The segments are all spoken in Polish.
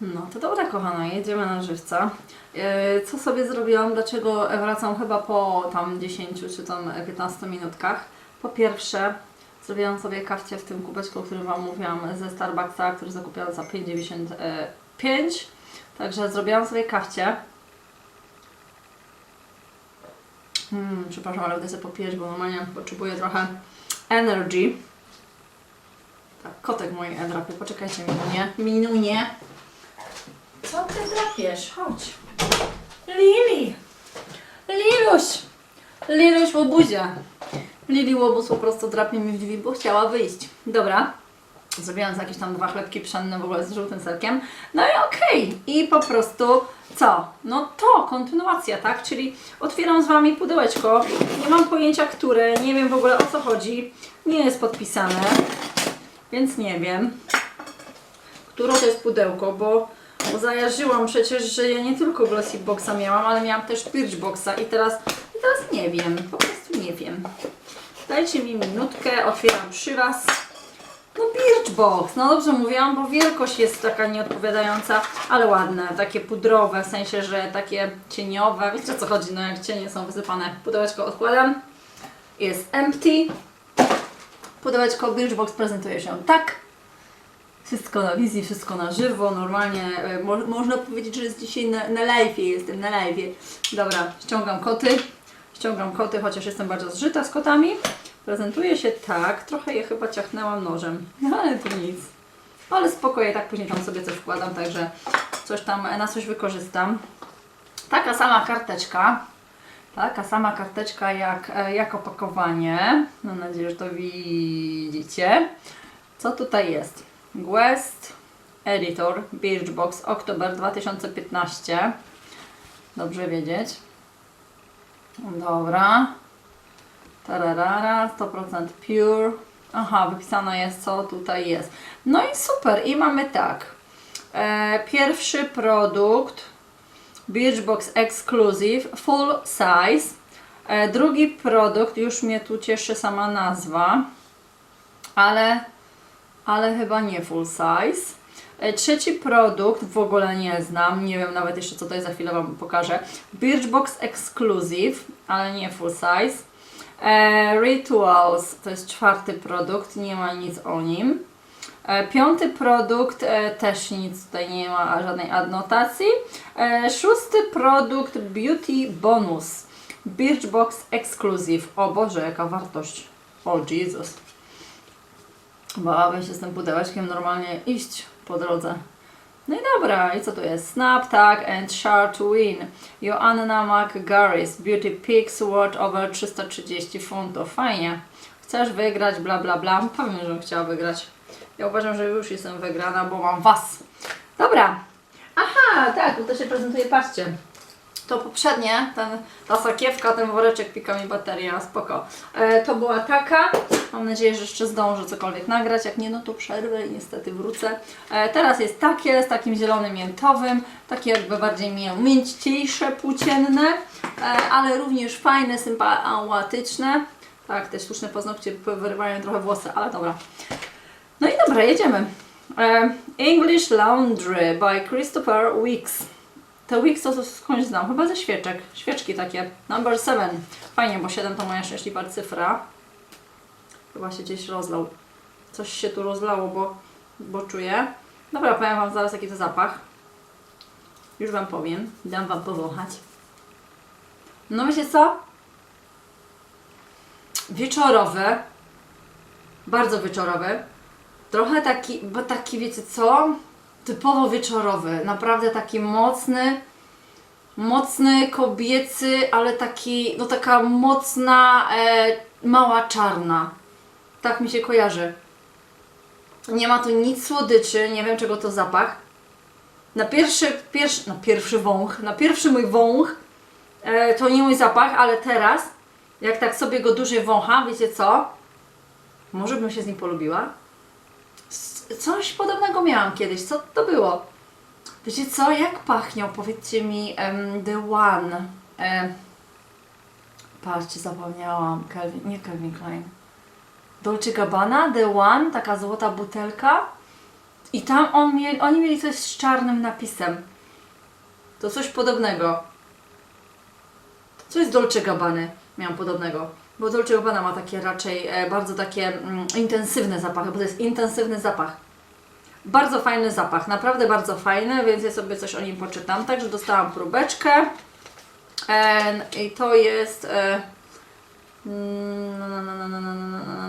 No to dobra, kochana, jedziemy na żywca. E, Co sobie zrobiłam? Dlaczego wracam chyba po tam 10 czy tam 15 minutkach? Po pierwsze, zrobiłam sobie kawcie w tym kubeczku, o którym Wam mówiłam ze Starbucksa, który zakupiłam za 5,95. Także zrobiłam sobie kawcie. Hmm, przepraszam, ale będę sobie popijać, bo normalnie potrzebuję trochę energy. Tak, kotek mojej drapie. Poczekajcie minunie. Minunie. Co ty drapiesz? Chodź. Lili! Liluś! Liluś łobuzia. Lili łobuz po prostu drapie mi w drzwi, bo chciała wyjść. Dobra. Zrobiłam jakieś tam dwa chlebki pszenne w ogóle z żółtym serkiem. No i okej. I po prostu co? No to, kontynuacja, tak? Czyli otwieram z Wami pudełeczko. Nie mam pojęcia, które. Nie wiem w ogóle o co chodzi. Nie jest podpisane. Więc nie wiem, które to jest pudełko, bo, bo zajarzyłam przecież, że ja nie tylko Glossy Boxa miałam, ale miałam też Birchboxa i teraz, i teraz nie wiem, po prostu nie wiem. Dajcie mi minutkę, otwieram przy Was. No Birchbox, no dobrze mówiłam, bo wielkość jest taka nieodpowiadająca, ale ładne, takie pudrowe, w sensie, że takie cieniowe, wiecie o co chodzi, no jak cienie są wysypane. Pudełeczko odkładam, jest empty, Pudełeczko Birchbox prezentuje się tak. Wszystko na wizji, wszystko na żywo, normalnie e, mo można powiedzieć, że jest dzisiaj na, na live, jestem na live. Dobra, ściągam koty, ściągam koty, chociaż jestem bardzo zżyta z kotami. Prezentuje się tak, trochę je chyba ciachnęłam nożem, no ale to nic. Ale spokojnie, tak później tam sobie coś wkładam, także coś tam na coś wykorzystam. Taka sama karteczka, Taka sama karteczka jak, e, jak opakowanie. Mam nadzieję, że to widzicie. Co tutaj jest? Quest Editor Birchbox Oktober 2015. Dobrze wiedzieć. Dobra. Tararara, 100% pure. Aha, wypisane jest co tutaj jest. No i super. I mamy tak. E, pierwszy produkt Birchbox Exclusive Full Size. E, drugi produkt, już mnie tu cieszy sama nazwa, ale, ale chyba nie full size. E, trzeci produkt w ogóle nie znam, nie wiem nawet jeszcze co to jest, za chwilę Wam pokażę. Birchbox Exclusive, ale nie full size. E, Rituals to jest czwarty produkt, nie ma nic o nim. E, Piąty produkt, e, też nic tutaj nie ma żadnej adnotacji. E, Szósty produkt, Beauty Bonus. Birchbox Exclusive. O Boże, jaka wartość. O Jesus. Bałabym się z tym pudełeczkiem normalnie iść po drodze. No i dobra, i co tu jest? Snap, tag and share to win. Joanna McGarris, Beauty Pix, worth over 330 funtów. Fajnie. Chcesz wygrać, bla bla bla. Powiem, że chciała wygrać. Ja uważam, że już jestem wygrana, bo mam Was. Dobra. Aha, tak, to się prezentuje, patrzcie. To poprzednie, ten, ta sakiewka, ten woreczek pika mi bateria, spoko. E, to była taka, mam nadzieję, że jeszcze zdążę cokolwiek nagrać, jak nie, no to przerwę i niestety wrócę. E, teraz jest takie, z takim zielonym miętowym, takie jakby bardziej mię- płócienne, e, ale również fajne, sympatyczne. Tak, te sztuczne paznokcie wyrywają trochę włosy, ale dobra. No i dobra, jedziemy. E, English Laundry by Christopher Weeks. Te Weeks to skądś znam, chyba ze świeczek. Świeczki takie. Number 7. Fajnie, bo 7 to moja szczęśliwa cyfra. Chyba się gdzieś rozlał. Coś się tu rozlało, bo, bo czuję. Dobra, powiem Wam zaraz jaki to zapach. Już Wam powiem. Dam Wam powąchać. No wiecie co? Wieczorowy. Bardzo wieczorowy. Trochę taki, bo taki wiecie co? Typowo wieczorowy. Naprawdę taki mocny, mocny, kobiecy, ale taki, no taka mocna, e, mała czarna. Tak mi się kojarzy. Nie ma tu nic słodyczy, nie wiem czego to zapach. Na pierwszy, pierwszy, na pierwszy wąch, na pierwszy mój wąch e, to nie mój zapach, ale teraz, jak tak sobie go dłużej wącham, wiecie co? Może bym się z nim polubiła? Coś podobnego miałam kiedyś. Co to było? Wiecie co? Jak pachniał? Powiedzcie mi em, The One. Patrzcie, zapomniałam. Calvin, nie Calvin Klein. Dolce Gabbana, The One, taka złota butelka. I tam on oni mieli coś z czarnym napisem. To coś podobnego. Coś z Dolce Gabbany miałam podobnego. Bo Dolce Gabbana ma takie raczej e, bardzo takie mm, intensywne zapachy, bo to jest intensywny zapach. Bardzo fajny zapach, naprawdę bardzo fajny, więc ja sobie coś o nim poczytam. Także dostałam próbeczkę. I to jest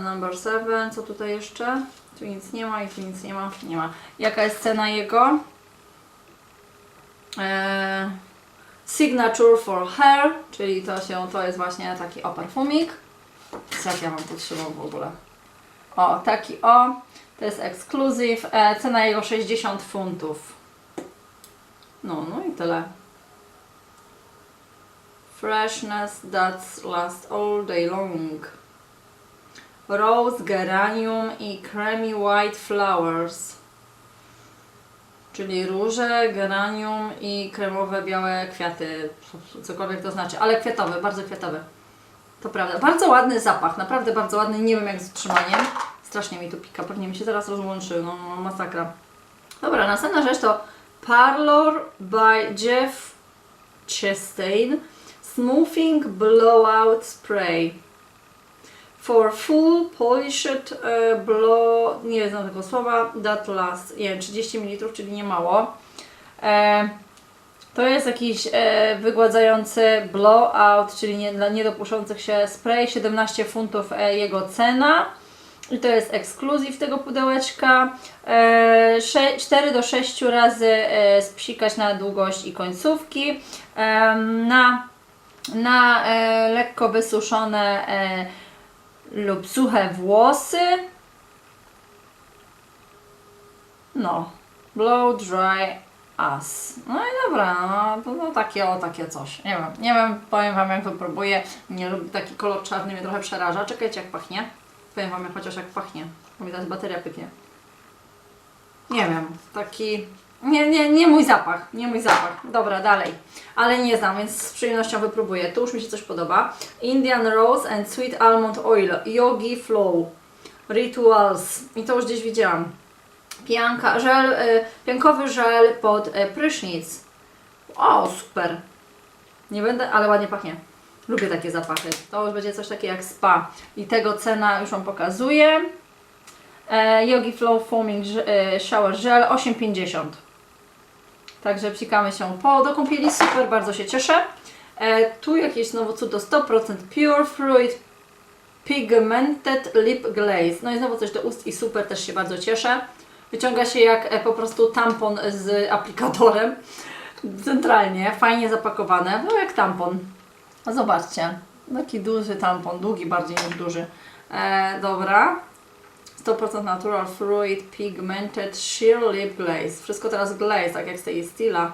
number 7. Co tutaj jeszcze? Tu nic nie ma i tu nic nie ma. Nie ma. Jaka jest cena jego? E, signature for Hair, czyli to się, to jest właśnie taki o perfumik. Jak ja mam pod w ogóle? O, taki o. To jest ekskluzyw. E, cena jego 60 funtów. No, no i tyle. Freshness that lasts all day long. Rose, geranium i creamy white flowers. Czyli róże, geranium i kremowe białe kwiaty. Cokolwiek to znaczy, ale kwiatowe, bardzo kwiatowe. To prawda. Bardzo ładny zapach, naprawdę bardzo ładny. Nie wiem jak z utrzymaniem. Strasznie mi tu pika, pewnie mi się zaraz rozłączy, no no, masakra. Dobra, następna rzecz to Parlor by Jeff Chastain Smoothing Blowout Spray for full polished uh, blow, nie znam tego słowa, that lasts, nie wiem, 30 ml, czyli nie mało. E, to jest jakiś e, wygładzający blowout, czyli nie, dla niedopuszczących się spray, 17 funtów e, jego cena. I to jest ekskluzyw tego pudełeczka. E, 4 do 6 razy e, spsikać na długość i końcówki. E, na na e, lekko wysuszone e, lub suche włosy. No, blow dry us. No i dobra, no, to no, takie o, takie coś. Nie wiem, nie wiem, powiem Wam jak wypróbuję. Nie lubię, taki kolor czarny mnie trochę przeraża. Czekajcie jak pachnie. Powiem Wam jak chociaż jak pachnie. Bo mi teraz bateria pyknie. Nie wiem, taki... Nie, nie, nie mój zapach, nie mój zapach. Dobra, dalej. Ale nie znam, więc z przyjemnością wypróbuję. Tu już mi się coś podoba. Indian Rose and Sweet Almond Oil, Yogi Flow, Rituals. I to już gdzieś widziałam. Pianka, żel, y, piankowy żel pod y, prysznic. O, super. Nie będę, ale ładnie pachnie. Lubię takie zapachy. To już będzie coś takiego jak spa. I tego cena już Wam pokazuję. E, Yogi Flow Foaming e, Shower Gel 8,50. Także psikamy się po do kąpieli. Super, bardzo się cieszę. E, tu jakieś znowu cudo 100% Pure Fruit Pigmented Lip Glaze. No i znowu coś do ust i super, też się bardzo cieszę. Wyciąga się jak e, po prostu tampon z aplikatorem. Centralnie, fajnie zapakowane, no jak tampon. Zobaczcie, taki duży tampon, długi bardziej niż duży. E, dobra, 100% natural fruit pigmented sheer lip glaze. Wszystko teraz glaze, tak jak z tej Stila.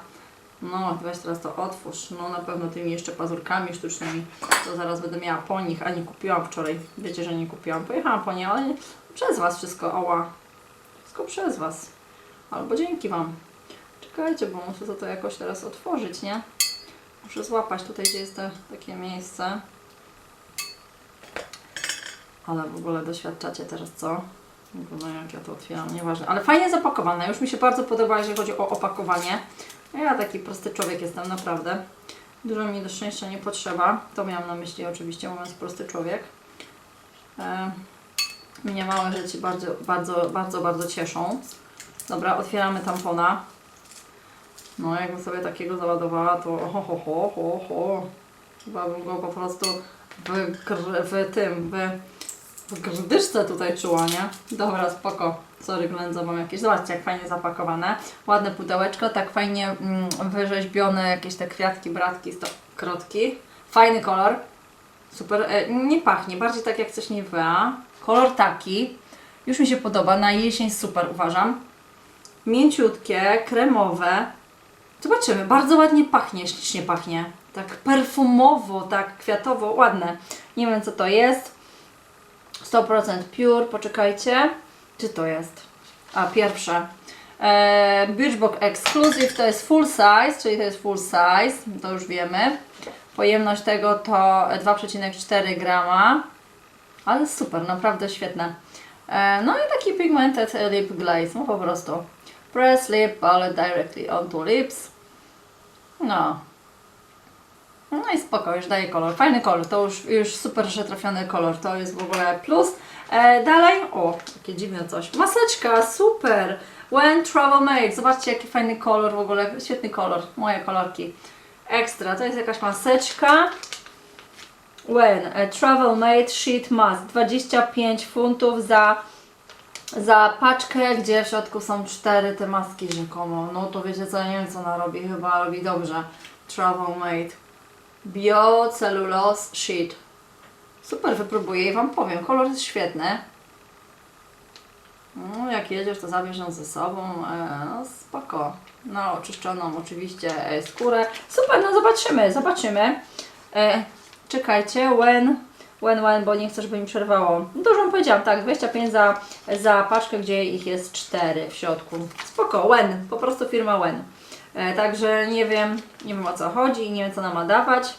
No, weź teraz to otwórz. No na pewno tymi jeszcze pazurkami sztucznymi. To zaraz będę miała po nich, a nie kupiłam wczoraj. Wiecie, że nie kupiłam. Pojechałam po nie, ale nie, przez Was wszystko, oła. Wszystko przez Was. Albo dzięki Wam. Czekajcie, bo muszę to, jakoś teraz otworzyć, nie? Muszę złapać tutaj, gdzie jest to takie miejsce. Ale w ogóle doświadczacie teraz co? No jak ja to otwieram, nieważne. Ale fajnie zapakowane. Już mi się bardzo podoba, jeżeli chodzi o opakowanie. Ja taki prosty człowiek jestem, naprawdę. Dużo mi do szczęścia nie potrzeba. To miałam na myśli oczywiście, mówiąc prosty człowiek. E, mnie małe rzeczy bardzo, bardzo, bardzo, bardzo cieszą. Dobra, otwieramy tampona. No, jakbym sobie takiego załadowała, to ho, ho, ho, ho, ho. Chyba bym go po prostu w, w tym, w, w tutaj czuła, nie? Dobra, spoko. Sorry, ględza mam jakieś. Zobaczcie, jak fajnie zapakowane. Ładne pudełeczko, tak fajnie mm, wyrzeźbione, jakieś te kwiatki, bratki, krotki. Fajny kolor. Super. E, nie pachnie, bardziej tak jak coś Nivea. Kolor taki. Już mi się podoba, na jesień super uważam. Mięciutkie, kremowe. Zobaczymy, bardzo ładnie pachnie, ślicznie pachnie. Tak perfumowo, tak kwiatowo, ładne. Nie wiem co to jest. 100% pure, poczekajcie. Czy to jest? A, pierwsze. E, Birchbox Exclusive to jest full size, czyli to jest full size, to już wiemy. Pojemność tego to 2,4 grama. Ale super, naprawdę świetne. E, no i taki pigmented lip glaze, no po prostu. Press lip palette directly onto lips. No. No i spoko, już daje kolor. Fajny kolor, to już, już super, że trafiony kolor, to jest w ogóle plus. E, dalej, o, takie dziwne coś. Maseczka, super! When Travel Made, zobaczcie jaki fajny kolor w ogóle, świetny kolor, moje kolorki. Ekstra, to jest jakaś maseczka. When a Travel Made Sheet Mask, 25 funtów za, za paczkę, gdzie w środku są cztery te maski rzekomo. No to wiecie co, nie wiem co ona robi, chyba robi dobrze. Travel Made. Biocellulose Sheet. Super, wypróbuję i Wam powiem. Kolor jest świetny. No, jak jedziesz, to zabierz ją ze sobą. E, no, spoko. No, oczyszczoną oczywiście e, skórę. Super, no zobaczymy, zobaczymy. E, czekajcie, when, when, when, bo nie chcę, żeby mi przerwało. No Dużo wam powiedziałam, tak, 25 za, za paczkę, gdzie ich jest 4 w środku. Spoko, when, po prostu firma when. E, także nie wiem, nie wiem o co chodzi i nie wiem co nam ma dawać.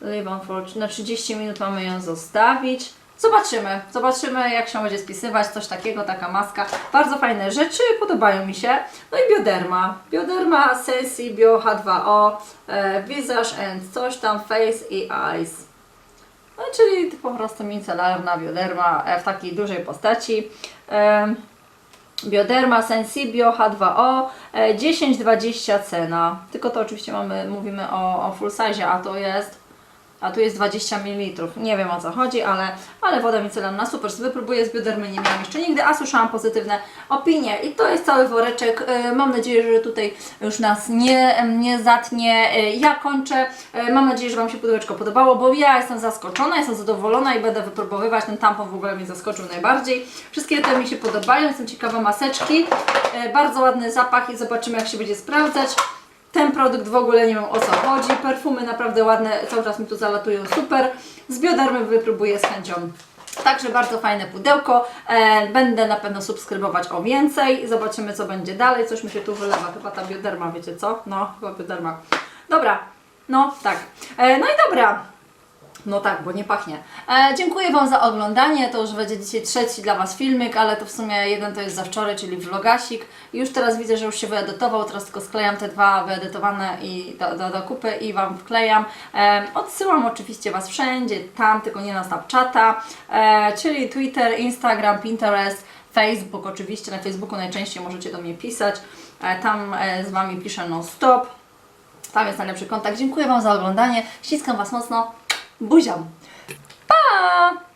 Leave on for, na 30 minut mamy ją zostawić. Zobaczymy, zobaczymy jak się będzie spisywać, coś takiego, taka maska. Bardzo fajne rzeczy, podobają mi się. No i bioderma. Bioderma Sensi Bio H2O, e, Visage and coś tam, Face i Eyes. No czyli po prostu micelarna bioderma e, w takiej dużej postaci. Em, Bioderma Sensibio H2O e, 10-20 cena. Tylko to oczywiście mamy, mówimy o, o full size, a to jest a tu jest 20 ml. Nie wiem o co chodzi, ale, ale woda micelarna super. Wypróbuję z biodermy, nie miałam jeszcze nigdy, a słyszałam pozytywne opinie. I to jest cały woreczek. E, Mam nadzieję, że tutaj już nas nie, nie zatnie. E, Ja kończę. E, Mam nadzieję, że Wam się pudełeczko podobało, bo ja jestem zaskoczona, jestem zadowolona i będę wypróbowywać. Ten tampon w ogóle mnie zaskoczył najbardziej. Wszystkie te mi się podobają, jestem ciekawa maseczki. Bardzo ładny zapach i zobaczymy jak się będzie sprawdzać. Ten produkt w ogóle nie wiem o co chodzi. Perfumy naprawdę ładne, cały czas mi tu zalatują super. Z biodermy wypróbuję z chęcią. Także bardzo fajne pudełko. E, będę na pewno subskrybować o więcej. Zobaczymy co będzie dalej. Coś mi się tu wylewa. Chyba ta bioderma, wiecie co? No, chyba bioderma. Dobra. No, tak. E, no i dobra. No tak, bo nie pachnie. E, dziękuję Wam za oglądanie. To już będzie dzisiaj trzeci dla Was filmik, ale to w sumie jeden to jest za wczoraj, czyli vlogasik. Już teraz widzę, że już się wyedytował. Teraz tylko sklejam te dwa wyedytowane i do, do, do kupy i Wam wklejam. E, odsyłam oczywiście Was wszędzie, tam, tylko nie na Snapchata, e, czyli Twitter, Instagram, Pinterest, Facebook oczywiście. Na Facebooku najczęściej możecie do mnie pisać. E, tam e, z Wami piszę non stop. Tam jest najlepszy kontakt. Dziękuję Wam za oglądanie. Ściskam Was mocno. Buziam. Pa!